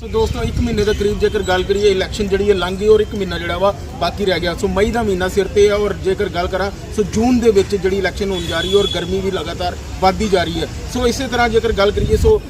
ਸੋ ਦੋਸਤੋ 1 ਮਹੀਨੇ ਦੇ ਕਰੀਬ ਜੇਕਰ ਗੱਲ ਕਰੀਏ ਇਲੈਕਸ਼ਨ ਜਿਹੜੀ ਹੈ ਲੰਘ ਗਈ ਔਰ 1 ਮਹੀਨਾ ਜਿਹੜਾ ਵਾ ਬਾਕੀ ਰਹਿ ਗਿਆ। ਸੋ ਮਈ ਦਾ ਮਹੀਨਾ ਸਿਰ ਤੇ ਹੈ ਔਰ ਜੇਕਰ ਗੱਲ ਕਰਾਂ, ਸੋ ਜੂਨ ਦੇ ਵਿੱਚ ਜਿਹੜੀ ਇਲੈਕਸ਼ਨ ਹੋਣ ਜਾ ਰਹੀ ਹੈ ਔਰ ਗਰਮੀ ਵੀ ਲਗਾਤਾਰ ਵੱਧਦੀ ਜਾ ਰਹੀ ਹੈ। ਸੋ ਇਸੇ ਤਰ੍ਹਾਂ ਜੇਕਰ ਗੱਲ ਕਰੀਏ, ਸੋ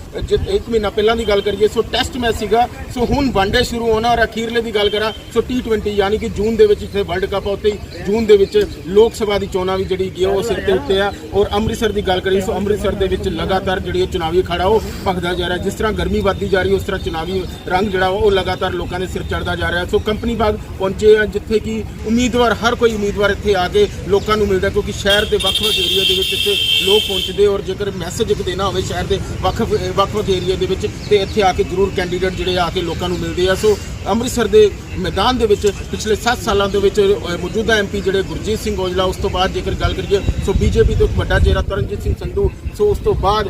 1 ਮਹੀਨਾ ਪਹਿਲਾਂ ਦੀ ਗੱਲ ਕਰੀਏ, ਸੋ ਟੈਸਟ ਮੈਚ ਸੀਗਾ। ਸੋ ਹੁਣ ਵਨਡੇ ਸ਼ੁਰੂ ਹੋਣਾ ਔਰ ਅਖੀਰਲੇ ਦੀ ਗੱਲ ਕਰਾਂ, ਸੋ T20 ਯਾਨੀ ਕਿ ਜੂਨ ਦੇ ਵਿੱਚ ਜਿੱਥੇ ਵਰਲਡ ਕੱਪ ਆ, ਉੱਥੇ ਹੀ ਜੂਨ ਦੇ ਵਿੱਚ ਲੋਕ ਸਭਾ ਦੀ ਚੋਣਾਂ ਵੀ ਜਿਹੜੀ ਕੀ ਆ, ਉਹ ਸਿਰ ਤੇ ਉੱਤੇ ਆ। ਔਰ ਅੰਮ੍ਰਿਤਸਰ ਦੀ ਗੱਲ ਕਰੀਏ, ਸੋ ਅੰਮ੍ਰਿਤਸਰ ਦੇ ਵਿੱਚ ਲਗਾਤਾਰ ਜਿਹੜੀ ਇਹ ਚੁਣਾਵੀ ਅਖਾੜਾ, ਉਹ ਭਖਦਾ ਜਾ ਰਿਹਾ। ਜਿਸ ਤਰ੍ਹਾਂ ਗਰਮੀ ਵੱਧਦੀ ਜਾ ਰਹੀ ਹੈ, ਉਸ ਤਰ੍ਹਾਂ ਚੁਣਾਵੀ ਰੰਗ ਜਿਹੜਾ ਵਾ ਉਹ ਲਗਾਤਾਰ ਲੋਕਾਂ ਦੇ ਸਿਰ ਚੜਦਾ ਜਾ ਰਿਹਾ। ਸੋ ਕੰਪਨੀ ਬਾਗ ਪਹੁੰਚੇ ਆ ਜਿੱਥੇ ਕਿ ਉਮੀਦਵਾਰ ਹਰ ਕੋਈ ਉਮੀਦਵਾਰ ਇੱਥੇ ਆ ਕੇ ਲੋਕਾਂ ਨੂੰ ਮਿਲਦਾ ਕਿਉਂਕਿ ਸ਼ਹਿਰ ਦੇ ਵੱਖ-ਵੱਖ ਏਰੀਆ ਦੇ ਵਿੱਚ ਇੱਥੇ ਲੋਕ ਪਹੁੰਚਦੇ ਔਰ ਜੇਕਰ ਮੈਸੇਜ ਇੱਕ ਦੇਣਾ ਹੋਵੇ ਸ਼ਹਿਰ ਦੇ ਵੱਖ ਵੱਖ-ਵੱਖ ਏਰੀਆ ਦੇ ਵਿੱਚ ਤੇ ਇੱਥੇ ਆ ਕੇ ਜ਼ਰੂਰ ਕੈਂਡੀਡੇਟ ਜਿਹੜੇ ਆ ਕੇ ਲੋਕਾਂ ਨੂੰ ਮਿਲਦੇ ਆ। ਸੋ ਅੰਮ੍ਰਿਤਸਰ ਦੇ ਮੈਦਾਨ ਦੇ ਵਿੱਚ ਪਿਛਲੇ 7 ਸਾਲਾਂ ਦੇ ਵਿੱਚ ਅ, ਮੌਜੂਦਾ ਐਮਪੀ ਜਿਹੜੇ ਗੁਰਜੀਤ ਸਿੰਘ ਔਜਲਾ ਉਸ ਤੋਂ ਬਾਅਦ ਜੇਕਰ ਗੱਲ ਕਰੀਏ ਸੋ ਬੀਜੇਪੀ ਤੋਂ ਵੱਡਾ ਚਿਹਰਾ ਤਰਨਜੀਤ ਸਿੰਘ ਸੰਧੂ ਸੋ ਉਸ ਤੋਂ ਬਾਅਦ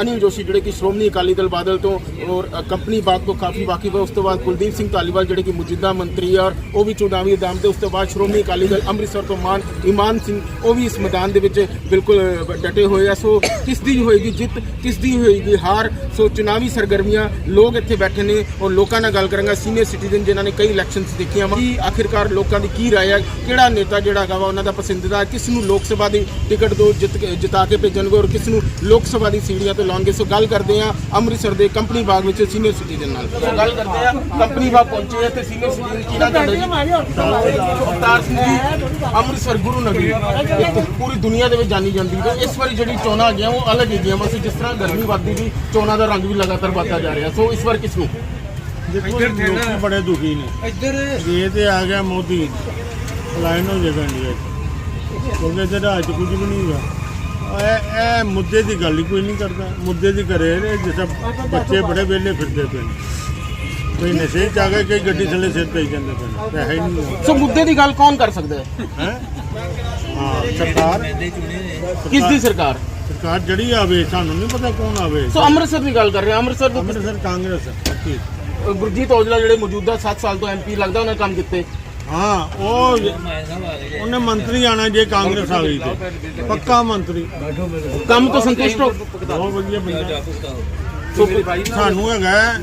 ਅਨਿਲ ਜੋਸ਼ੀ ਜਿਹੜੇ ਕਿ ਸ਼੍ਰੋਮਣੀ ਅਕਾਲੀ ਦਲ ਬਾਦਲ ਤੋਂ ਔਰ ਕੰਪਨੀ ਬਾਗ ਤੋਂ ਕਾਫੀ ਵਾਕਿਫ ਹੈ ਉਸ ਤੋਂ ਬਾਅਦ ਕੁਲਦੀਪ ਸਿੰਘ ਧਾਲੀਵਾਲ ਜਿਹੜੇ ਕਿ ਮੌਜੂਦਾ ਮੰਤਰੀ ਆ ਔਰ ਉਹ ਵੀ ਚੁਣਾਵੀ ਮੈਦਾਨ ਤੇ ਉਸ ਤੋਂ ਬਾਅਦ ਸ਼੍ਰੋਮਣੀ ਅਕਾਲੀ ਦਲ ਅੰਮ੍ਰਿਤਸਰ ਤੋਂ ਮਾਨ ਇਮਾਨ ਸਿੰਘ ਉਹ ਵੀ ਇਸ ਮੈਦਾਨ ਦੇ ਵਿੱਚ ਬਿਲਕੁਲ ਡਟੇ ਹੋਏ ਆ। ਸੋ ਕਿਸ ਦੀ ਹੋਏਗੀ ਜਿੱਤ ਕਿਸ ਦੀ ਹੋਏਗੀ ਹਾਰ? ਸੋ ਚੁਣਾਵੀ ਸਰਗਰਮੀਆਂ ਲੋਕ ਇੱਥੇ ਬੈਠੇ ਨੇ ਔਰ ਲੋਕਾਂ ਨਾਲ ਗੱਲ ਕਰਾਂਗਾ। ਸੀਨੀਅਰ ਸਿਟੀਜ਼ਨ ਜਿਨ੍ਹਾਂ ਨੇ ਕਈ ਇਲੈਕਸ਼ਨਸ ਦੇਖੀਆਂ ਵਾ। ਕਿ ਆਖਿਰਕਾਰ ਲੋਕਾਂ ਦੀ ਕੀ ਰਾਏ ਹੈ ਕਿਹੜਾ ਨੇਤਾ ਜਿਹੜਾ ਹੈਗਾ ਵਾ ਉਹਨਾਂ ਦਾ ਪਸੰਦੀਦਾ? ਹੈ, ਕਿਸ ਨੂੰ ਲੋਕ ਸਭਾ ਦੀ ਟਿਕਟ ਦੋ ਜਿੱਤ ਕੇ- ਜਿਤਾ ਕੇ ਭੇਜਣਗੇ ਔਰ ਕਿਸ ਨੂੰ ਲੋਕ ਸਭਾ ਦੀ ਸੀੜੀਆਂ ਤੇ ਲਾਉਣਗੇ ਸੋ ਗੱਲ ਕਰਦੇ ਆ ਅੰਮ੍ਰਿਤਸਰ ਦੇ ਕੰਪਨੀ ਬਾਗ ਵਿੱਚ ਸੀਨੀਅਰ ਸਿਟੀਜ਼ਨ ਨਾਲ। ਸੋ ਗੱਲ ਕਰਦੇ ਆ ਕੰਪਨੀ ਬਾਗ ਪਹੁੰਚੇ ਆ ਤੇ ਸੀਨੀਅਰ ਸਿਟੀਜ਼ਨ ਕੀ ਨਾ ਤੁਹਾਡਾ ਜੀ? ਅਵਤਾਰ ਸਿੰਘ ਜੀ ਅੰਮ੍ਰਿਤਸਰ ਗੁਰੂ ਨਗਰੀ। ਇੱਕ ਪੂਰੀ ਦੁਨੀਆ ਦੇ ਵਿੱਚ ਜਾਣੀ ਜਾਂਦੀ ਹੈ। ਇਸ ਵਾਰੀ ਜਿਹੜੀ ਚੋਣਾਂ ਹੈਗੀਆਂ ਉਹ ਅਲੱਗ ਹੈਗੀਆਂ ਵਾ ਜਿਸ ਤਰ੍ਹਾਂ ਗਰਮੀ ਵੱਧਦੀ ਵੀ ਚੋਣਾਂ ਦਾ ਰੰਗ ਵੀ ਲਗਾਤਾਰ ਵੱਧਦਾ ਜਾ ਰਿਹਾ। ਸੋ ਇਸ ਵਾਰ ਕਿਸ ਨੂੰ? ਦੇਖੋ ਲੋਕੀ ਬੜੇ ਦੁਖੀ ਨੇ। ਇੱਧਰ ਇਹ ਤੇ ਆ ਗਿਆ ਮੋਦੀ ਲਾਈਨ ਹੋ ਜਾਏਗਾ ਇੰਡੀਆ ਕਿਉਂਕਿ ਰਾਜ 'ਚ ਕੁਝ ਵੀ ਨਹੀਂ ਹੈਗਾ ਇਹ ਇਹ ਮੁੱਦੇ ਦੀ ਗੱਲ ਹੀ ਕੋਈ ਨਹੀਂ ਕਰਦਾ। ਮੁੱਦੇ ਦੀ ਕਰੇ ਨੇ ਜਿਸ ਬੱਚੇ ਬੜੇ ਵਿਹਲੇ ਫਿਰਦੇ ਪਏ ਨੇ। ਕੋਈ ਨਸ਼ੇ 'ਚ ਆ ਗਏ ਕਈ ਗੱਡੀ ਥੱਲੇ ਸਿਰ ਪਈ ਜਾਂਦੇ ਪਏ ਨੇ। ਪੈਸਾ ਹੀ ਨਹੀਂ ਸੋ ਮੁੱਦੇ ਦੀ ਗੱਲ ਕੌਣ ਕਰ ਸਕਦਾ ਹੈ? ਹੈ? ਹਾਂ ਸਰਕਾਰ। ਕਿਸ ਦੀ ਸਰਕਾਰ? ਸਰਕਾਰ ਜਿਹੜੀ ਆਵੇ ਸਾਨੂੰ ਨਹੀਂ ਪਤਾ ਕੌਣ ਆਵੇ। ਸੋ ਅੰਮ੍ਰਿਤਸਰ ਦੀ ਗੱਲ ਕਰ ਰਹੇ ਹਾਂ। ਅੰਮ੍ਰਿਤਸਰ ਦੇ ਅੰਮ੍ਰਿਤਸਰ ਕਾਂਗਰਸ ਠੀਕ। ਗੁਰਜੀਤ ਔਜਲਾ ਜਿਹੜੇ ਮੌਜੂਦਾ 7 ਸਾਲ ਤੋਂ ਐਮਪੀ ਲੱਗਦਾ ਉਹਨੇ ਕੰਮ ਕੀਤੇ। ਹਾਂ, ਉਹ ਉਹਨੇ ਮੰਤਰੀ ਆਣਾ ਜੇ ਕਾਂਗਰਸ ਆ ਗਈ ਤੇ। ਪੱਕਾ ਮੰਤਰੀ। ਕੰਮ ਤੋਂ ਸੰਤੁਸ਼ਟ ਹੋ। ਬਹੁਤ ਵਧੀਆ ਬੰਦਾ। ਸਾਨੂੰ ਹੈਗਾ ਹੈ,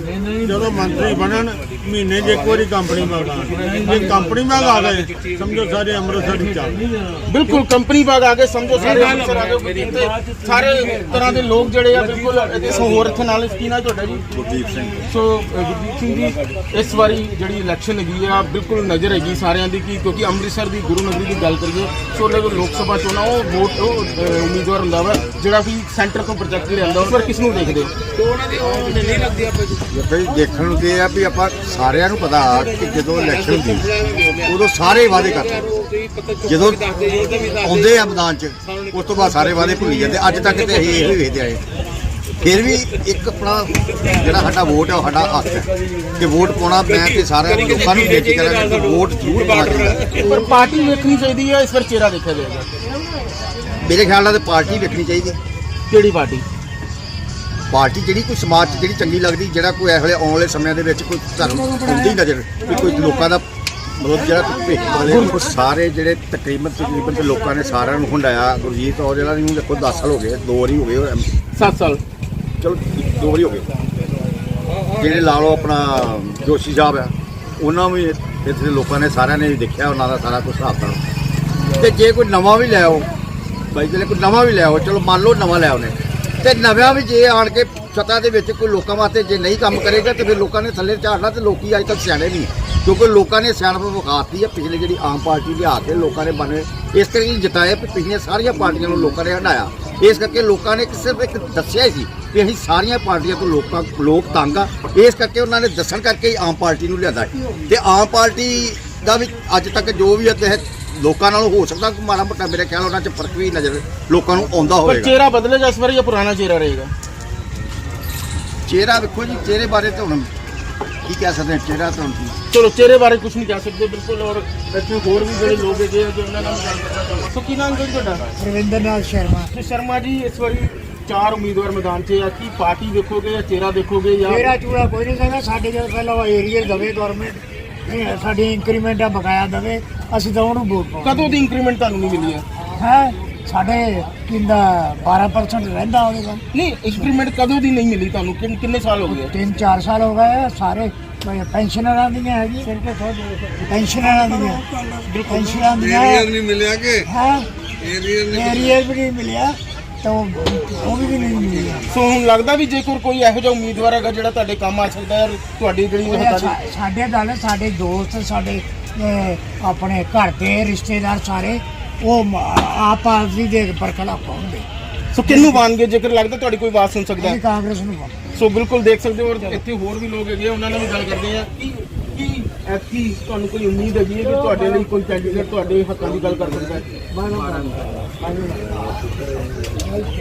ਜਦੋਂ ਮੰਤਰੀ ਬਣਨ ਮਹੀਨੇ 'ਚ ਇੱਕ ਵਾਰੀ ਕੰਪਨੀ ਮੰਗਦਾ ਜੇ ਕੰਪਨੀ ਮੰਗ ਆ ਗਏ ਸਮਝੋ ਸਾਰੇ ਅੰਮ੍ਰਿਤਸਰ ਹੀ ਚੱਲ ਬਿਲਕੁਲ ਕੰਪਨੀ ਬਾਗ ਆ ਗਏ ਸਮਝੋ ਸਾਰੇ ਅੰਮ੍ਰਿਤਸਰ ਆ ਗਏ। ਸਾਰੇ ਤਰ੍ਹਾਂ ਦੇ ਲੋਕ ਜਿਹੜੇ ਆ ਬਿਲਕੁਲ ਇਹਦੇ ਸਹੂਰਤ ਨਾਲ ਕੀ ਨਾ ਤੁਹਾਡਾ ਜੀ? ਗੁਰਦੀਪ ਸਿੰਘ। ਸੋ ਗੁਰਦੀਪ ਸਿੰਘ ਜੀ ਇਸ ਵਾਰੀ ਜਿਹੜੀ ਇਲੈਕਸ਼ਨ ਹੈਗੀ ਆ ਬਿਲਕੁਲ ਨਜ਼ਰ ਹੈਗੀ ਸਾਰਿਆਂ ਦੀ ਕਿ ਕਿਉਂਕਿ ਅੰਮ੍ਰਿਤਸਰ ਦੀ ਗੁਰੂ ਨਗਰੀ ਦੀ ਗੱਲ ਕਰੀਏ ਸੋ ਲੋਕ ਸਭਾ ਚੋਣਾਂ ਉਹ ਵੋਟ ਉਮੀਦਵਾਰ ਹੁੰਦਾ ਵਾ ਜਿਹੜਾ ਕਿ ਸੈਂਟਰ ਤੋਂ ਪ੍ਰੋਜੈਕਟ ਲਿਆਂਦਾ ਉਸ ਵਾਰ ਕਿਸ ਨੂੰ ਦੇਖਦੇ ਹੋ? ਜੀ। ਦੇਖਣ ਨੂੰ ਤੇ ਆ ਵੀ ਆਪਾਂ ਸਾਰਿਆਂ ਨੂੰ ਪਤਾ ਕਿ ਜਦੋਂ ਇਲੈਕਸ਼ਨ ਹੁੰਦੀ ਉਦੋਂ ਸਾਰੇ ਵਾਅਦੇ ਕਰਦੇ। ਜਦੋਂ ਆਉਂਦੇ ਆ ਮੈਦਾਨ 'ਚ ਉਸ ਤੋਂ ਬਾਅਦ ਸਾਰੇ ਵਾਅਦੇ ਭੁੱਲ ਜਾਂਦੇ। ਅੱਜ ਤੱਕ ਤੇ ਅਸੀਂ ਇਹੋ ਹੀ ਵੇਖਦੇ ਆਏ। ਫਿਰ ਵੀ ਇੱਕ ਆਪਣਾ ਜਿਹੜਾ ਸਾਡਾ ਵੋਟ ਹੈ ਉਹ ਸਾਡਾ ਹੱਕ ਹੈ ਕਿ ਵੋਟ ਪਾਉਣਾ ਮੈਂ ਤੇ ਸਾਰਿਆਂ ਨੂੰ ਲੋਕਾਂ ਨੂੰ ਬੇਨਤੀ ਕਰਾਂਗਾ ਵੋਟ ਜ਼ਰੂਰ ਪਾਉਣਾ ਪਰ ਪਾਰਟੀ ਵੇਖਣੀ ਚਾਹੀਦੀ ਹੈ ਇਸ ਵਾਰ ਚਿਹਰਾ ਦੇਖਿਆ ਜਾਏਗਾ। ਮੇਰੇ ਖਿਆਲ ਨਾਲ ਤੇ ਪਾਰਟੀ ਵੇਖਣੀ ਚਾਹੀਦੀ। ਕਿਹੜੀ ਪਾਰਟੀ? ਪਾਰਟੀ ਜਿਹੜੀ ਕੋਈ ਸਮਾਜ 'ਚ ਜਿਹੜੀ ਚੰਗੀ ਲੱਗਦੀ ਜਿਹੜਾ ਕੋਈ ਇਹੋ ਜਿਹੇ ਆਉਣ ਵਾਲੇ ਸਮਿਆਂ ਦੇ ਵਿੱਚ ਕੋਈ ਧਰਮ ਆਉਂਦੀ ਨਜ਼ਰ ਵੀ ਕੋਈ ਲੋਕਾਂ ਦਾ ਮਤਲਬ ਜਿਹੜਾ ਭੇਖ ਵਾਲੇ ਉਹ ਸਾਰੇ ਜਿਹੜੇ ਤਕਰੀਬਨ ਤਕਰੀਬਨ ਤੇ ਲੋਕਾਂ ਨੇ ਸਾਰਿਆਂ ਨੂੰ ਹੁੰਡਾਇਆ ਗੁਰਜੀਤ ਔਜਲਾ ਨੂੰ ਦੇਖੋ 10 ਸਾਲ ਹੋ ਗਏ ਦੋ ਵਾਰੀ ਹੋ ਗਏ ਉਹ ਐਮ- 7 ਸਾਲ। ਚਲੋ ਦੋ ਵਾਰੀ ਹੋ ਗਏ। ਜਿਹੜੇ ਲਾ ਲਓ ਆਪਣਾ ਜੋਸ਼ੀ ਸਾਹਿਬ ਆ ਉਹਨਾਂ ਵੀ ਇੱਥੇ ਦੇ ਲੋਕਾਂ ਨੇ ਸਾਰਿਆਂ ਨੇ ਦੇਖਿਆ ਉਹਨਾਂ ਦਾ ਸਾਰਾ ਕੁਝ ਹਿਸਾਬ ਤਾਂ ਤੇ ਜੇ ਕੋਈ ਨਵਾਂ ਵੀ ਲੈ ਆਓ ਬਾਈ ਜਿਹੜੇ ਕੋਈ ਨਵਾਂ ਵੀ ਲੈ ਆਓ ਚਲੋ ਮੰਨ ਲਓ ਨਵਾਂ ਲੈ ਆਉਨੇ ਤੇ ਨਵਿਆਂ ਵੀ ਜੇ ਆਣ ਕੇ ਸੱਤਾ ਦੇ ਵਿੱਚ ਕੋਈ ਲੋਕਾਂ ਵਾਸਤੇ ਜੇ ਨਹੀਂ ਕੰਮ ਕਰੇਗਾ ਤੇ ਫਿਰ ਲੋਕਾਂ ਨੇ ਥੱਲੇ ਝਾੜਨਾ ਤੇ ਲੋਕੀ ਅੱਜ ਤੱਕ ਸਿਆਣੇ ਨਹੀਂ ਕਿਉਂਕਿ ਲੋਕਾਂ ਨੇ ਸਿਆਣਪ ਵਿਖਾਤੀ ਹੈ ਪਿਛਲੇ ਜਿਹੜੀ ਆਮ ਪਾਰਟੀ ਲਿਆ ਕੇ ਲੋਕਾਂ ਨੇ ਬਣੇ। ਇਸ ਕਰਕੇ ਜਿਤਾਏ ਵੀ ਪਿਛਲੀਆਂ ਸਾਰੀਆਂ ਪਾਰਟੀਆਂ ਨੂੰ ਲੋਕਾਂ ਨੇ ਹਟਾਇਆ। ਇਸ ਕਰਕੇ ਲੋਕਾਂ ਨੇ ਸਿਰਫ ਇੱਕ ਦੱਸਿਆ ਹੀ ਸੀ ਕਿ ਅਸੀਂ ਸਾਰੀਆਂ ਪਾਰਟੀਆਂ ਤੋਂ ਲੋਕਾਂ, ਲੋਕ ਤੰਗ ਆ। ਇਸ ਕਰਕੇ ਉਹਨਾਂ ਨੇ ਦੱਸਣ ਕਰਕੇ ਆਮ ਪਾਰਟੀ ਨੂੰ ਲਿਆਂਦਾ। ਸੀ। ਤੇ ਆਮ ਪਾਰਟੀ ਦਾ ਵੀ ਅੱਜ ਤੱਕ ਜੋ ਵੀ ਹੈ ਲੋਕਾਂ ਨਾਲੋਂ ਹੋ ਸਕਦਾ ਕਿ ਮਾੜਾ ਮੋਟਾ ਮੇਰੇ ਖਿਆਲ ਉਹਨਾਂ 'ਚ ਫ਼ਰਕ ਵੀ ਨਜ਼ਰ ਲੋਕਾਂ ਨੂੰ ਆਉਂਦਾ ਪਰ ਹੋਵੇਗਾ। ਚਿਹਰਾ ਬਦਲੇਗਾ ਇਸ ਵਾਰ ਜਾਂ ਪੁਰਾਣਾ ਚਿਹਰਾ ਰਹੇਗਾ? ਚਿਹਰਾ ਵੇਖੋ ਜੀ ਚਿਹਰੇ ਬਾਰੇ ਤਾਂ ਹੁਣ ਕੀ ਕਹਿ ਸਕਦੇ ਹਾਂ ਚਿਹਰਾ ਤਾਂ ਹੁਣ ਕੀ ਚਲੋ ਚਿਹਰੇ ਬਾਰੇ ਕੁਝ ਨਹੀਂ ਕਹਿ ਸਕਦੇ ਬਿਲਕੁਲ ਔਰ ਇੱਥੇ ਹੋਰ ਵੀ ਜਿਹੜੇ ਲੋਕ ਹੈਗੇ ਆ ਜੋ ਉਹਨਾਂ ਨਾਲ ਗੱਲ ਕਰਨਾ ਚਾਹੁੰਦੇ ਸੋ ਕੀ ਨਾਮ ਜੀ ਤੁਹਾਡਾ? ਰਵਿੰਦਰਨਾਥ ਸ਼ਰਮਾ। ਤੇ ਸ਼ਰਮਾ ਜੀ ਇਸ ਵਾਰੀ ਚਾਰ ਉਮੀਦਵਾਰ ਮੈਦਾਨ 'ਚ ਆ ਕੀ ਪਾਰਟੀ ਦੇਖੋਗੇ ਜਾਂ ਚਿਹਰਾ ਦੇਖੋਗੇ ਜਾਂ ਮੇਰਾ ਚੂੜਾ ਕੋਈ ਨਹੀਂ ਕਹਿੰਦਾ ਸਾਡੇ ਜਦੋਂ ਪਹਿਲਾਂ ਉਹ ਏਰੀਆ ਦਵੇ ਗਵਰਨਮੈਂਟ ਸਾਡੀ ਇੰਕਰੀਮੈਂਟ ਆ ਬਕਾਇਆ ਦਵੇ ਅਸੀਂ ਤਾਂ ਉਹਨੂੰ ਵੋਟ ਪਾਵਾਂਗੇ ਕਦੋਂ ਦੀ ਇੰਕਰੀਮੈਂਟ ਤੁਹਾਨੂੰ ਨਹੀਂ ਮਿਲੀ ਹੈ ਹੈ? ਸਾਡੇ ਕਿੰਦਾ 12% ਰਹਿੰਦਾ ਕੋਲ। ਨਹੀਂ ਇੰਕਰੀਮੈਂਟ ਕਦੋਂ ਦੀ ਨਹੀਂ ਮਿਲੀ ਤੁਹਾਨੂੰ? ਕਿੰਨ- ਕਿੰਨੇ ਸਾਲ ਹੋ ਗਏ? ਤਿੰਨ ਚਾਰ ਸਾਲ ਹੋ ਗਏ ਆ, ਸਾਰੇ ਪੈਨਸ਼ਨਰਾਂ ਦੀਆਂ ਹੈਗੀ। ਪੈਨਸ਼ਨਰਾਂ ਦੀਆਂ। ਪੈਨਸ਼ਨਰਾਂ ਦੀਆਂ ਨਹੀਂ ਮਿਲਿਆ ਕਿ? ਹੈ? ਏਰੀਆ ਏਰੀਅਰ ਵੀ ਨਹੀਂ ਮਿਲਿਆ। ਤਾਂ ਉਹ ਉਹ ਵੀ ਨਹੀਂ ਮਿਲਿਆ ਸੋ ਹੁਣ ਲੱਗਦਾ ਵੀ ਜੇਕਰ ਕੋਈ ਇਹੋ ਜਿਹਾ ਉਮੀਦਵਾਰ ਹੈਗਾ ਜਿਹੜਾ ਤੁਹਾਡੇ ਕੰਮ ਆ ਸਕਦਾ ਹੈ ਔਰ ਤੁਹਾਡੀ ਜਿਹੜੀ ਇਹ ਹੱਕਾਂ ਸਾ- ਸਾਡੇ ਨਾਲ ਸਾਡੇ ਦੋਸਤ ਸਾਡੇ ਅਹ, ਆਪਣੇ ਘਰ ਦੇ ਰਿਸ਼ਤੇਦਾਰ ਸਾਰੇ ਉਹ ਮ- ਆਪ ਦੇ ਬਰਖਲਾ ਪਾਉਂਦੇ। ਸੋ ਕਿਹਨੂੰ ਮੰਨਗੇ ਜੇਕਰ ਲੱਗਦਾ ਤੁਹਾਡੀ ਕੋਈ ਆਵਾਜ਼ ਸੁਣ ਸਕਦਾ ਹੈ। ਅਸੀਂ ਕਾਂਗਰਸ ਨੂੰ ਪਾਉਂਦੇ ਸੋ ਬਿਲਕੁਲ ਦੇਖ ਸਕਦੇ ਹੋ ਔਰ ਇੱਥੇ ਹੋਰ ਵੀ ਲੋਕ ਹੈਗੇ ਆ, ਉਹਨਾਂ ਨਾਲ ਵੀ ਗੱਲ ਕਰਦੇ ਆ ਐਤਕੀ ਤੁਹਾਨੂੰ ਕੋਈ ਉਮੀਦ ਹੈਗੀ ਹੈ ਕਿ ਤੁਹਾਡੇ ਲਈ ਕੋਈ ਕੈਂਡੀਡੇਟ ਤੁਹਾਡੇ ਹੱਕਾਂ ਦੀ ਗੱਲ ਕਰ ਸਕਦਾ ਹੈ?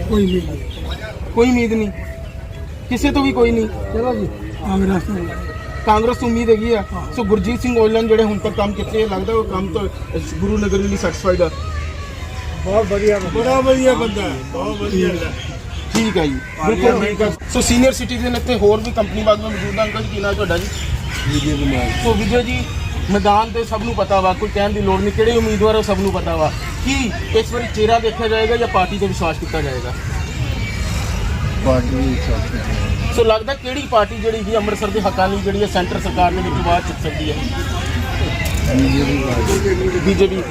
ਕੋਈ ਨਹੀਂ। ਕੋਈ ਉਮੀਦ ਨਹੀਂ। ਕਿਸੇ ਤੋਂ ਵੀ ਕੋਈ ਨਹੀਂ। ਚਲੋ ਜੀ। ਕਾਂਗਰਸ ਨੂੰ ਕਾਂਗਰਸ ਤੋਂ ਉਮੀਦ ਹੈਗੀ ਆ। ਸੋ ਗੁਰਜੀਤ ਸਿੰਘ ਔਜਲਾ ਨੇ ਜਿਹੜੇ ਹੁਣ ਤੱਕ ਕੰਮ ਕੀਤੇ ਲੱਗਦਾ ਉਹ ਕੰਮ ਤਾਂ ਗੁਰੂ ਨਗਰ ਲਈ ਸੈਟੀਸਫਾਈਡ ਆ। ਬਹੁਤ ਵਧੀਆ ਬੜਾ ਵਧੀਆ ਬੰਦਾ ਹੈ। ਬਹੁਤ ਵਧੀਆ ਠੀਕ ਹੈ ਜੀ। ਬਿਲਕੁਲ ਸੋ ਸੀਨੀਅਰ ਸਿਟੀਜ਼ਨ ਇੱਥੇ ਹੋਰ ਵੀ ਕੰਪਨੀ ਬਾਗ ਵਿੱਚ ਮੌਜੂਦ ਹਨ ਅੰਕਲ ਜੀ ਕੀ ਨਾਮ ਤੁਹਾਡਾ ਜੀ? ਵਿਜੇ ਕੁਮਾਰ ਸੋ ਵਿਜੇ ਜੀ ਮੈਦਾਨ ਤੇ ਸਭ ਨੂੰ ਪਤਾ ਵਾ ਕੋਈ ਕਹਿਣ ਦੀ ਲੋੜ ਨਹੀਂ ਕਿਹੜੇ ਉਮੀਦਵਾਰ ਉਹ ਸਭ ਨੂੰ ਪਤਾ ਵਾ। ਕੀ ਇਸ ਵਾਰੀ ਚਿਹਰਾ ਦੇਖਿਆ ਜਾਏਗਾ ਜਾਂ ਪਾਰਟੀ ਤੇ ਵਿਸ਼ਵਾਸ ਕੀਤਾ ਜਾਏਗਾ? ਸੋ ਲੱਗਦਾ ਕਿਹੜੀ ਪਾਰਟੀ ਜਿਹੜੀ ਕਿ ਅੰਮ੍ਰਿਤਸਰ ਦੇ ਹੱਕਾਂ ਲਈ ਜਿਹੜੀ ਹੈ ਸੈਂਟਰ ਸਰਕਾਰ ਦੇ ਵਿੱਚ ਆਵਾਜ਼ ਚੁੱਕ ਸਕਦੀ ਹੈ? ਬੀਜੇਪੀ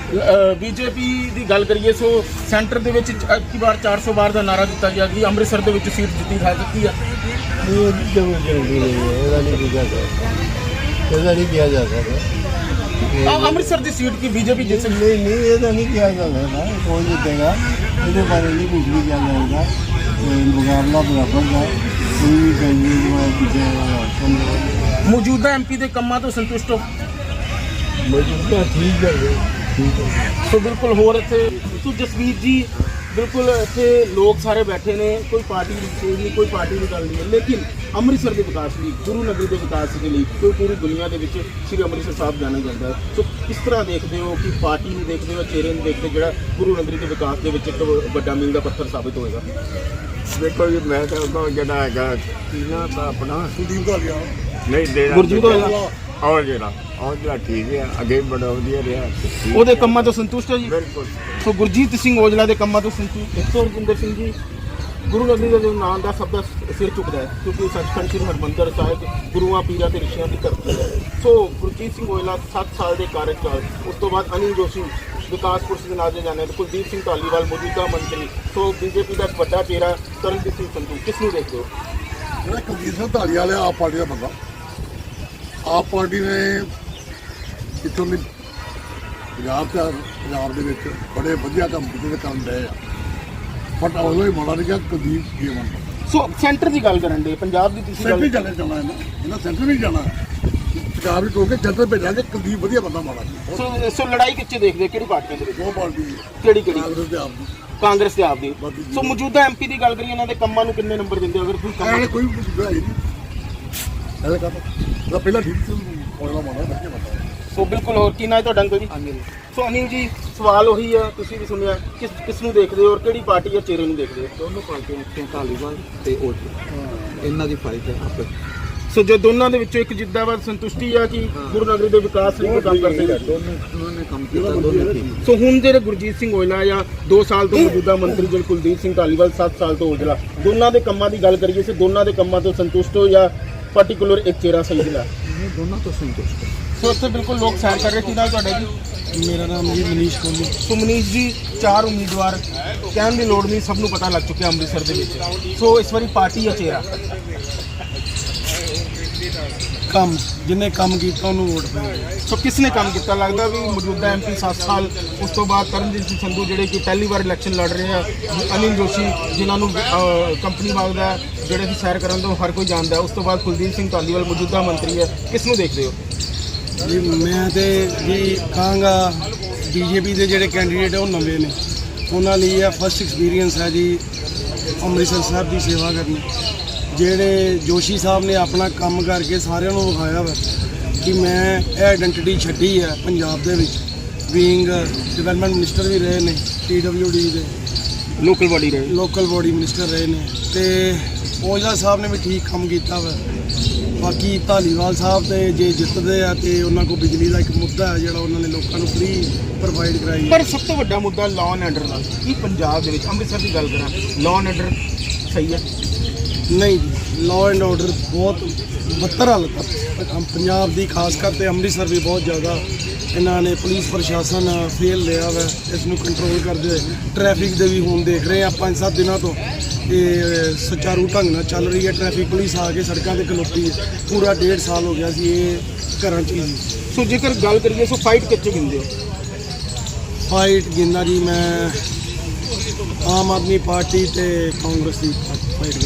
ਬੀਜੇਪੀ ਦੀ ਗੱਲ ਕਰੀਏ ਸੋ ਸੈਂਟਰ ਦੇ ਵਿੱਚ ਅੱਜ ਵਾਰ 400 ਬਾਰ ਦਾ ਨਾਰਾ ਦਿੱਤਾ ਗਿਆ ਕਿ ਅੰਮ੍ਰਿਤਸਰ ਦੇ ਵਿੱਚ ਸੀਟ ਜਿੱਤੀ ਜਾ ਇਹਦਾ ਨਹੀਂ ਕਿਹਾ ਜਾ ਸਕਦਾ। ਆ, ਅੰਮ੍ਰਿਤਸਰ ਦੀ ਸੀਟ ਕੀ ਬੀਜੇਪੀ ਜਿੱਤ ਸਕਦੀ? ਨਹੀਂ ਨਹੀਂ ਇਹਦਾ ਨਹੀਂ ਕਿਹਾ ਜਾ ਸਕਦਾ। ਕੋਈ ਜਿੱਤੇਗਾ। ਇਹਦੇ ਬਾਰੇ ਨਹੀਂ ਕੁਝ ਵੀ ਕਿਹਾ ਜਾਏਗਾ ਤੇ ਮੁਕਾਬਲਾ ਬਰਾਬਰ ਦਾ। ਕੋਈ ਵੀ ਕੈਂਡੀਡੇਟ ਨੂੰ ਜਿੱਤੇਗਾ ਮੌਜੂਦਾ ਐਮਪੀ ਦੇ ਕੰਮਾਂ ਤੋਂ ਸੰਤੁਸ਼ਟ ਹੋ? ਮੌਜੂਦਾ ਠੀਕ ਹੈ ਜੀ, ਠੀਕ ਹੈ ਸੋ ਬਿਲਕੁਲ ਹੋਰ ਇੱਥੇ ਸੋ ਜਸਵੀਰ ਜੀ ਬਿਲਕੁਲ ਇੱਥੇ ਲੋਕ ਸਾਰੇ ਬੈਠੇ ਨੇ ਕੋਈ ਪਾਰਟੀ ਦੀ ਚੀਜ਼ ਨਹੀਂ ਕੋਈ ਪਾਰਟੀ ਦੀ ਗੱਲ ਨਹੀਂ ਹੈ। ਲੇਕਿਨ ਅੰਮ੍ਰਿਤਸਰ ਦੇ ਵਿਕਾਸ ਲਈ ਗੁਰੂ ਨਗਰੀ ਦੇ ਵਿਕਾਸ ਦੇ ਲਈ ਕੋਈ ਪੂਰੀ ਦੁਨੀਆ ਦੇ ਵਿੱਚ ਸ੍ਰੀ ਅੰਮ੍ਰਿਤਸਰ ਸਾਹਿਬ ਜਾਣਿਆ ਜਾਂਦਾ ਹੈ। ਸੋ ਕਿਸ ਤਰ੍ਹਾਂ ਦੇਖਦੇ ਹੋ ਕਿ ਪਾਰਟੀ ਨੂੰ ਦੇਖਦੇ ਹੋ ਚਿਹਰੇ ਨੂੰ ਦੇਖਦੇ ਜਿਹੜਾ ਗੁਰੂ ਨਗਰੀ ਦੇ ਵਿਕਾਸ ਦੇ ਵਿੱਚ ਇੱਕ ਵੱਡਾ ਮੀਲ ਦਾ ਪੱਥਰ ਸਾਬਿਤ ਹੋਏਗਾ। ਦੇਖੋ ਜੀ ਮੈਂ ਤਾਂ ਉਹਦਾ ਜਿਹੜਾ ਹੈਗਾ ਕੀ ਨਾ ਤਾਂ ਆਪਣਾ ਸੁਦੀਪ ਧਾਲੀਆ ਨਹੀਂ ਦੇਣਾ ਗੁਰਜੀਤ ਔਜਲਾ। ਔਰ ਜਿਹੜਾ ਜਿਹੜਾ ਠੀਕ ਹੈ ਅੱਗੇ ਵੀ ਬੜਾ ਵਧੀਆ ਰਿਹਾ। ਠੀਕ ਉਹਦੇ ਕੰਮਾਂ ਤੋਂ ਸੰਤੁਸ਼ਟ ਹੋ ਜੀ? ਬਿਲਕੁਲ। ਸੋ ਗੁਰਜੀਤ ਸਿੰਘ ਔਜਲਾ ਦੇ ਕੰਮਾਂ ਤੋਂ ਸੰਤੁਸ਼ਟ। ਡਾਕਟਰ ਰਜਿੰਦਰ ਸਿੰਘ ਜੀ ਗੁਰੂ ਨਗਰੀ ਦਾ ਜੋ ਨਾਮ ਦਾ ਸਭ ਦਾ ਸਿਰ ਚੁੱਕਦਾ ਹੈ ਕਿਉਂਕਿ ਸੱਚਖੰਡ ਸ੍ਰੀ ਹਰਮੰਦਰ ਸਾਹਿਬ ਗੁਰੂਆਂ ਪੀਰਾਂ ਤੇ ਰਿਸ਼ੀਆਂ ਦੀ ਧਰਤੀ ਹੈ। ਸੋ ਗੁਰਜੀਤ ਸਿੰਘ ਔਜਲਾ 7 ਸਾਲ ਦੇ ਕਾਰਜਕਾਲ ਉਸ ਤੋਂ ਬਾਅਦ ਅਨਿਲ ਜੋਸ਼ੀ ਵਿਕਾਸ ਪੁਰਸ਼ ਦੇ ਨਾਲ ਦੇ ਜਾਣੇ ਤੇ ਕੁਲਦੀਪ ਸਿੰਘ ਧਾਲੀਵਾਲ ਮੌਜੂਦਾ ਮੰਤਰੀ ਸੋ ਬੀਜੇਪੀ ਦਾ ਇੱਕ ਵੱਡਾ ਚਿਹਰਾ ਤਰਨਜੀਤ ਸਿੰਘ ਸੰਧੂ ਕਿਸ ਨੂੰ ਦੇਖਦੇ ਹੋ? ਜਿਹੜਾ ਕੁਲਜੀਤ ਸਿੰਘ ਢਾਲੀ ਵਾਲੇ ਆਪ ਪਾਰਟੀ ਦਾ ਬੰਦਾ। ਆਪ ਪਾਰਟੀ ਨੇ ਇੱਥੋਂ ਦੀ ਪੰਜਾਬ ਤੇ ਪੰਜਾਬ ਦੇ ਵਿੱਚ ਬੜੇ ਵਧੀਆ ਕੰਮ ਕੀਤੇ ਕਰਨ ਡਏ ਆ। ਬਟ ਉਦੋਂ ਹੀ ਮਾੜਾ ਨਹੀਂ ਗਿਆ ਕੁਲਦੀਪ ਕੀ ਬੰਦਾ ਸੋ ਸੈਂਟਰ ਦੀ ਗੱਲ ਕਰਨ ਦੇ ਪੰਜਾਬ ਦੀ ਤੁਸੀਂ ਸੈਂਟਰ ਹੀ ਜਾਣਾ ਚਾਹੁੰਦਾ ਇਹਨਾਂ। ਇਹਨਾਂ ਸੈਂਟਰ ਵੀ ਜਾਣਾ। ਪੰਜਾਬ ਵਿੱਚ ਕਿਉਂਕਿ ਸੈਂਟਰ ਭੇਜਾਂਗੇ ਕੁਲਦੀਪ ਵਧੀਆ ਬੰਦਾ ਮਾੜਾ ਨਹੀਂ ਸੋ ਸੋ ਲੜਾਈ ਕਿੱਥੇ ਦੇਖਦੇ ਹੋ? ਕਿਹੜੀ ਪਾਰਟੀਆਂ ਦੇ ਵਿੱਚ? ਉਹ ਪਾਰਟੀ ਕਿਹੜੀ ਕਿਹੜੀ? ਕਾਂਗਰਸ ਦੇ ਆਪ ਦੀ। ਕਾਂਗਰਸ ਤੇ ਆਪਦੀ ਬਾਕੀ ਸੋ ਮੌਜੂਦਾ ਐਮਪੀ ਦੀ ਗੱਲ ਕਰੀਏ ਇਹਨਾਂ ਦੇ ਕੰਮਾਂ ਨੂੰ ਕਿੰਨੇ ਨੰਬਰ ਦਿੰਦੇ ਹੋ ਅਗਰ ਕੋਈ ਕੰਮ ਕੋਈ ਹੀ ਨਹੀਂ। ਉਹਦਾ ਪਹਿਲਾਂ ਠੀਕ ਸੀ ਉਹਦਾ ਮਾੜਾ ਵਧੀਆ ਬੰਦਾ ਸੋ ਬਿਲਕੁਲ ਹੋਰ ਕੀ ਨਾ ਹੈ ਤੁਹਾਡਾ ਅੰਕਲ ਜੀ? ਸੋ ਅਨਿਲ ਜੀ ਸਵਾਲ ਉਹੀ ਆ ਤੁਸੀਂ ਵੀ ਸੁਣਿਆ ਕਿਸ ਕਿਸ ਨੂੰ ਦੇਖਦੇ ਹੋ ਔਰ ਕਿਹੜੀ ਪਾਰਟੀ ਜਾਂ ਚਿਹਰੇ ਨੂੰ ਦੇਖਦੇ ਹੋ? ਦੋਨੋਂ ਪਾਰਟੀਆਂ ਇੱਥੇ ਧਾਲੀਵਾਲ ਤੇ ਓਜਲਾ ਇਹਨਾਂ ਦੀ ਫਾਈਟ ਹੈ ਆਪਸ ਸੋ ਜੋ ਦੋਨਾਂ ਦੇ ਵਿੱਚੋਂ ਇੱਕ ਜਿੱਦਾਬਾਦ ਸੰਤੁਸ਼ਟੀ ਆ ਕਿ ਗੁਰੂ ਨਗਰੀ ਦੇ ਵਿਕਾਸ ਲਈ ਕੋਈ ਕੰਮ ਕਰਦੇ ਜਾ ਦੋਨੋਂ ਨੇ ਕੰਮ ਕੀਤਾ ਦੋਨੋਂ ਠੀਕ ਸੋ ਹੁਣ ਜਿਹੜੇ ਗੁਰਜੀਤ ਸਿੰਘ ਔਜਲਾ ਜਾਂ 2 ਸਾਲ ਤੋਂ ਮੌਜੂਦਾ ਮੰਤਰੀ ਜਿਹੜੇ ਕੁਲਦੀਪ ਸਿੰਘ ਧਾਲੀਵਾਲ 7 ਸਾਲ ਤੋਂ ਔਜਲਾ ਦੋਨਾਂ ਦੇ ਕੰਮਾਂ ਦੀ ਗੱਲ ਕਰੀਏ ਸੇ ਦੋਨਾਂ ਦੇ ਕੰਮਾਂ ਤੋਂ ਸੰਤੁਸ਼ਟ ਹੋ ਜਾਂ ਪਾਰਟਿਕੂਲਰ ਇੱਕ ਚਿਹਰਾ ਸਹੀ ਦਿਲਾ ਦੋਨਾਂ ਤੋਂ ਸੰਤੁਸ਼ਟ। ਹੈ ਸੋ ਇੱਥੇ ਬਿਲਕੁਲ ਲੋਕ ਸੈਰ ਕਰ ਰਹੇ। ਕੀ ਨਾਲ ਤੁਹਾਡਾ ਜੀ? ਮੇਰਾ ਨਾਮ ਜੀ ਮਨੀਸ਼ ਕੋਹਲੀ ਸੋ ਮਨੀਸ਼ ਜੀ ਚਾਰ ਉਮੀਦਵਾਰ ਕਹਿਣ ਦੀ ਲੋੜ ਨਹੀਂ ਸਭ ਨੂੰ ਪਤਾ ਲੱਗ ਚੁੱਕਿਆ ਅੰਮ੍ਰਿਤਸਰ ਦੇ ਵਿੱਚ। ਸੋ ਇਸ ਵਾਰੀ ਪਾਰਟੀ ਆ ਚਿਹਰਾ। ਕੰਮ ਜਿੰਨੇ ਕੰਮ ਕੀਤਾ ਉਹਨੂੰ ਵੋਟ ਪਾਈ। ਸੋ ਕਿਸ ਨੇ ਕੰਮ ਕੀਤਾ? ਲੱਗਦਾ ਵੀ ਮੌਜੂਦਾ ਐਮਪੀ 7 ਸਾਲ ਉਸ ਤੋਂ ਬਾਅਦ ਤਰਨਜੀਤ ਸਿੰਘ ਸੰਧੂ ਜਿਹੜੇ ਕਿ ਪਹਿਲੀ ਵਾਰ ਇਲੈਕਸ਼ਨ ਲੜ ਰਹੇ ਆ ਅਨਿਲ ਜੋਸ਼ੀ ਜਿਨ੍ਹਾਂ ਨੂੰ ਕੰਪਨੀ ਬਾਗ ਦਾ ਜਿਹੜੇ ਕਿ ਸੈਰ ਕਰਨ ਤੋਂ ਹਰ ਕੋਈ ਜਾਣਦਾ ਹੈ। ਉਸ ਤੋਂ ਬਾਅਦ ਕੁਲਦੀਪ ਸਿੰਘ ਧਾਲੀਵਾਲ ਮੌਜੂਦਾ ਮੰਤਰੀ ਹੈ। ਕਿਸ ਨੂੰ ਦੇਖਦੇ ਹੋ? ਜੀ ਮੈਂ ਤੇ ਜੀ ਕਹਾਂਗਾ ਬੀਜੇਪੀ ਦੇ ਜਿਹੜੇ ਕੈਂਡੀਡੇਟ ਉਹ ਨਵੇਂ ਨੇ। ਉਹਨਾਂ ਲਈ ਇਹ ਫਸਟ ਐਕਸਪੀਰੀਅੰਸ ਹੈ ਜੀ ਅੰਮ੍ਰਿਤਸਰ ਸਾਹਿਬ ਦੀ ਸੇਵਾ ਕਰਨੀ। ਜਿਹੜੇ ਜੋਸ਼ੀ ਸਾਹਿਬ ਨੇ ਆਪਣਾ ਕੰਮ ਕਰਕੇ ਸਾਰਿਆਂ ਨੂੰ ਵਿਖਾਇਆ ਵਾ ਕਿ ਮੈਂ ਇਹ ਆਇਡੈਂਟੀਟੀ ਛੱਡੀ ਹੈ ਪੰਜਾਬ ਦੇ ਵਿੱਚ। ਬੀਇੰਗ ਡਿਵੈਲਪਮੈਂਟ ਮਿਨਿਸਟਰ ਵੀ ਰਹੇ ਨੇ ਡੀ ਦੇ। ਲੋਕਲ ਬਾਡੀ ਰਹੇ ਲੋਕਲ ਬੋਡੀ ਮਿਨਿਸਟਰ ਰਹੇ ਨੇ। ਤੇ ਔਜਲਾ ਸਾਹਿਬ ਨੇ ਵੀ ਠੀਕ ਕੰਮ ਕੀਤਾ ਵਾ। ਬਾਕੀ ਧਾਲੀਵਾਲ ਸਾਹਿਬ ਤੇ ਜੇ ਜਿੱਤਦੇ ਆ ਤੇ ਉਹਨਾਂ ਕੋਲ ਬਿਜਲੀ ਦਾ ਇੱਕ ਮੁੱਦਾ ਹੈ ਜਿਹੜਾ ਉਹਨਾਂ ਨੇ ਲੋਕਾਂ ਨੂੰ ਫ੍ਰੀ ਪ੍ਰੋਵਾਈਡ ਕਰਾਈ ਹੈ। ਪਰ ਸਭ ਤੋਂ ਵੱਡਾ ਮੁੱਦਾ ਲਾਅ ਐਂਡ ਆਰਡਰ ਦਾ ਕੀ ਪੰਜਾਬ ਦੇ ਵਿੱਚ ਅੰਮ੍ਰਿਤਸਰ ਦੀ ਗੱਲ ਕਰਾਂ ਲਾਅ ਐਂਡ ਆਰਡਰ ਸਹੀ ਹੈ? ਨਹੀਂ ਲਾਅ ਐਂਡ ਆਰਡਰ ਬਹੁਤ ਬੱਤਰ ਹਾਲਤ ਹੈ ਪੰਜਾਬ ਦੀ ਖਾਸ ਕਰਕੇ ਅੰਮ੍ਰਿਤਸਰ ਵੀ ਬਹੁਤ ਜ਼ਿਆਦਾ ਇਹਨਾਂ ਨੇ ਪੁਲਿਸ ਪ੍ਰਸ਼ਾਸਨ ਫੇਲ ਲਿਆ ਵਾ ਇਸ ਨੂੰ ਕੰਟਰੋਲ ਕਰਦੇ ਹੋਏ। ਟ੍ਰੈਫਿਕ ਦੇ ਵੀ ਹੁਣ ਦੇਖ ਰਹੇ ਆ ਪੰਜ ਸੱਤ ਦਿਨਾਂ ਤੋਂ ਇਹ ਸੁਚਾਰੂ ਢੰਗ ਨਾਲ ਚੱਲ ਰਹੀ ਹੈ ਟ੍ਰੈਫਿਕ ਪੁਲਿਸ ਆ ਕੇ ਸੜਕਾਂ ਤੇ ਖਲੋਤੀ ਹੈ। ਪੂਰਾ ਡੇਢ ਸਾਲ ਹੋ ਗਿਆ ਸੀ ਇਹ ਘਰਾਂ 'ਚ ਹੀ। ਸੀ ਜੇਕਰ ਗੱਲ ਕਰੀਏ ਸੋ ਫਾਈਟ ਕਿੱਥੇ ਗਿੰਦੇ ਹੋ? ਫਾਈਟ ਗਿੰਨਾ ਜੀ ਮੈਂ ਆਮ ਆਦਮੀ ਪਾਰਟੀ ਤੇ ਕਾਂਗਰਸ ਦੀ ਫਾਈਟ